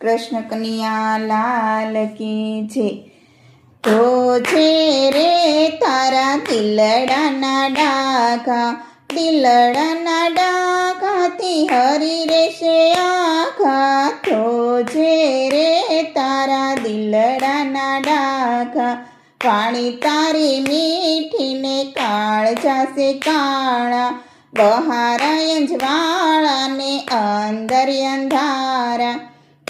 કૃષ્ણ કનૈયા લાલ કી છે તો છે રે તારા દિલડાના ડાઘા, દિલડાના ડાઘાથી હરી રેશે આખા તો છે રે તારા દિલડાના ડાકા પાણી તારી મીઠીને કાળ જાશે કાળા. બહારાય જ્વાળાને અંદર અંધારા.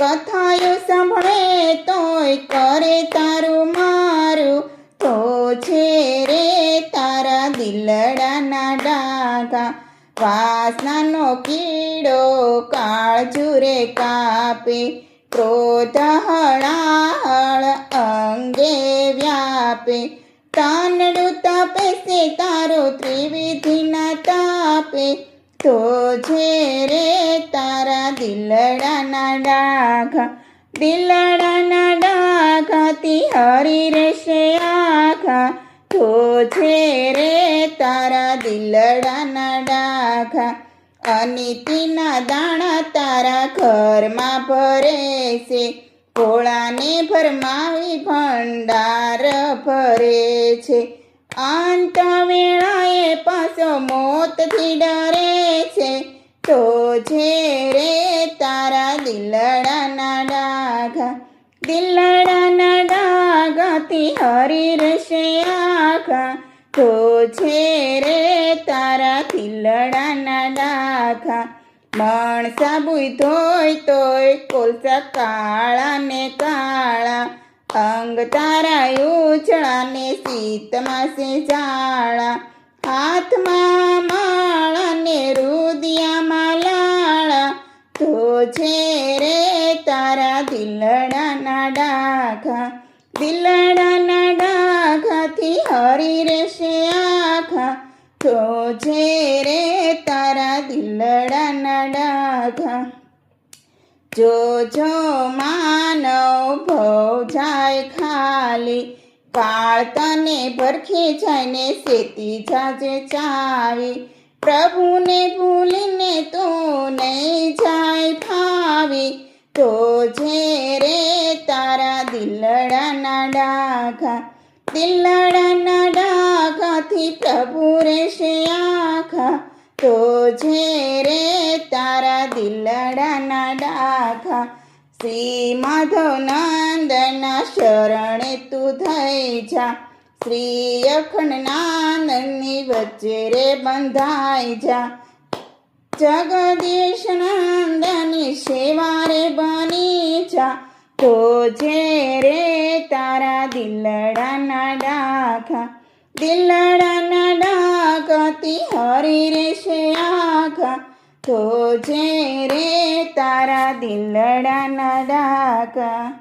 કથાયો સાંભળે તોય કરે તારું મારું. તો છે રે તારા દિલડાના ડાઘા. વાસનાનો કીડો કાળજુરે કાપે. ક્રોધ હળાહળ અંગે વ્યાપે. તાનડું તાપે તારો ત્રિવિધિના તાપે. તો છે રે તારા દિલડાના ડાઘા, દિલડાના ડાઘાથી હરી રહેશે આખા તો છે રે તારા દિલડાના ડાઘા, અનિતિના દાણા તારા ઘરમાં ભરે છે ભોળાને ભરમાવી ભંડાર ભરે છે અંત વેળાએ પાછો મોતથી ડરે છે. તો છે રે તારા દિલડાના ડાઘા, દિલડાના ડાઘાથી હરી રહેશે આખા તો છે રે તારા દિલડાના ડાઘા, માણસા બુઈ ધોય તોય કોલસા કાળા ને કાળા. અંગ તારા ઉછળા ને શીત માસે જાળા, હાથમાં માળા ને રુદિયામાં લાળા. તો છે રે તારા દિલડાના ડાઘા, દિલડાના ડાઘાથી હરી રહેશે આખા તો છે રે તારા દિલડાના ડાઘા જો જો માનવ ભવ જાય ખાલી, કાળ તને ભરખી જાય ને સેતી જાજે ચાવી. પ્રભુને ભૂલીને તું નહીં જાય ફાવી તો જે રે તારા દિલડાના ડાઘા, દિલડાના ડાઘાથી પ્રભુ રહેશે આખા તો જે રે તારા દિલડાના ડાખા શ્રી માધવ નંદના શરણે તું થઈ જા શ્રી અખંડ નાંદની વચ્ચે રે બંધાઈ જા જગદીશ નંદની સેવા રે બની જા તો જે રે તારા દિલડાના ડાખા દિલડાના ડાઘાથી હરી શે આખા છે રે તારા દિલડાના ડાઘા